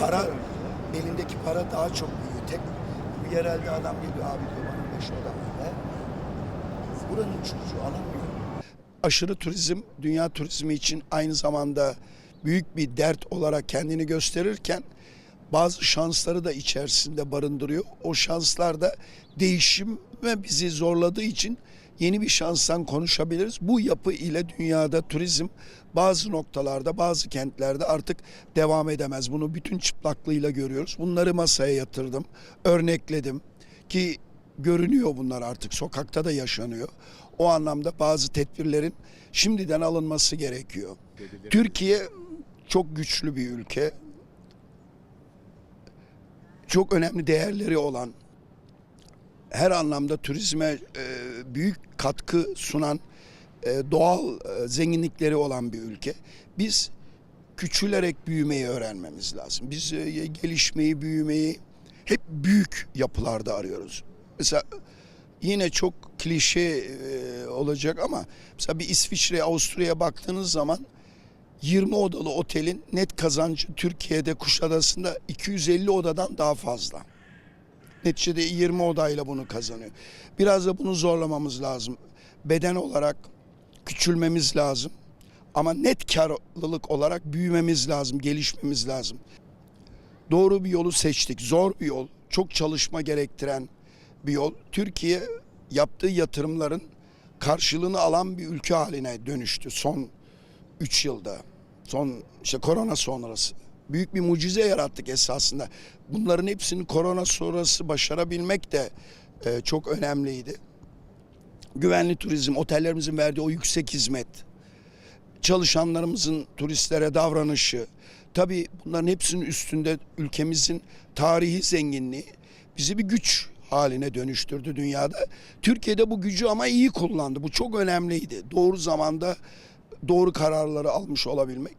para elindeki para daha çok büyüyor. Tek bir yerelde adam geliyor abi diyor bana beş oda ver. Buranın çocuğu alamıyor. Aşırı turizm dünya turizmi için aynı zamanda büyük bir dert olarak kendini gösterirken bazı şansları da içerisinde barındırıyor. O şanslar da değişim ve bizi zorladığı için yeni bir şanstan konuşabiliriz. Bu yapı ile dünyada turizm bazı noktalarda, bazı kentlerde artık devam edemez. Bunu bütün çıplaklığıyla görüyoruz. Bunları masaya yatırdım, örnekledim ki görünüyor bunlar artık sokakta da yaşanıyor. O anlamda bazı tedbirlerin şimdiden alınması gerekiyor. Türkiye çok güçlü bir ülke. Çok önemli değerleri olan her anlamda turizme e, büyük katkı sunan e, doğal e, zenginlikleri olan bir ülke. Biz küçülerek büyümeyi öğrenmemiz lazım. Biz gelişmeyi, büyümeyi hep büyük yapılarda arıyoruz. Mesela yine çok klişe olacak ama mesela bir İsviçre, Avusturya'ya baktığınız zaman 20 odalı otelin net kazancı Türkiye'de Kuşadası'nda 250 odadan daha fazla. Neticede 20 odayla bunu kazanıyor. Biraz da bunu zorlamamız lazım. Beden olarak küçülmemiz lazım. Ama net karlılık olarak büyümemiz lazım, gelişmemiz lazım. Doğru bir yolu seçtik. Zor bir yol, çok çalışma gerektiren bir yol. Türkiye yaptığı yatırımların karşılığını alan bir ülke haline dönüştü son 3 yılda. Son işte korona sonrası. Büyük bir mucize yarattık esasında. Bunların hepsini korona sonrası başarabilmek de e, çok önemliydi. Güvenli turizm, otellerimizin verdiği o yüksek hizmet, çalışanlarımızın turistlere davranışı, tabii bunların hepsinin üstünde ülkemizin tarihi zenginliği bizi bir güç haline dönüştürdü dünyada. Türkiye'de bu gücü ama iyi kullandı. Bu çok önemliydi. Doğru zamanda doğru kararları almış olabilmek.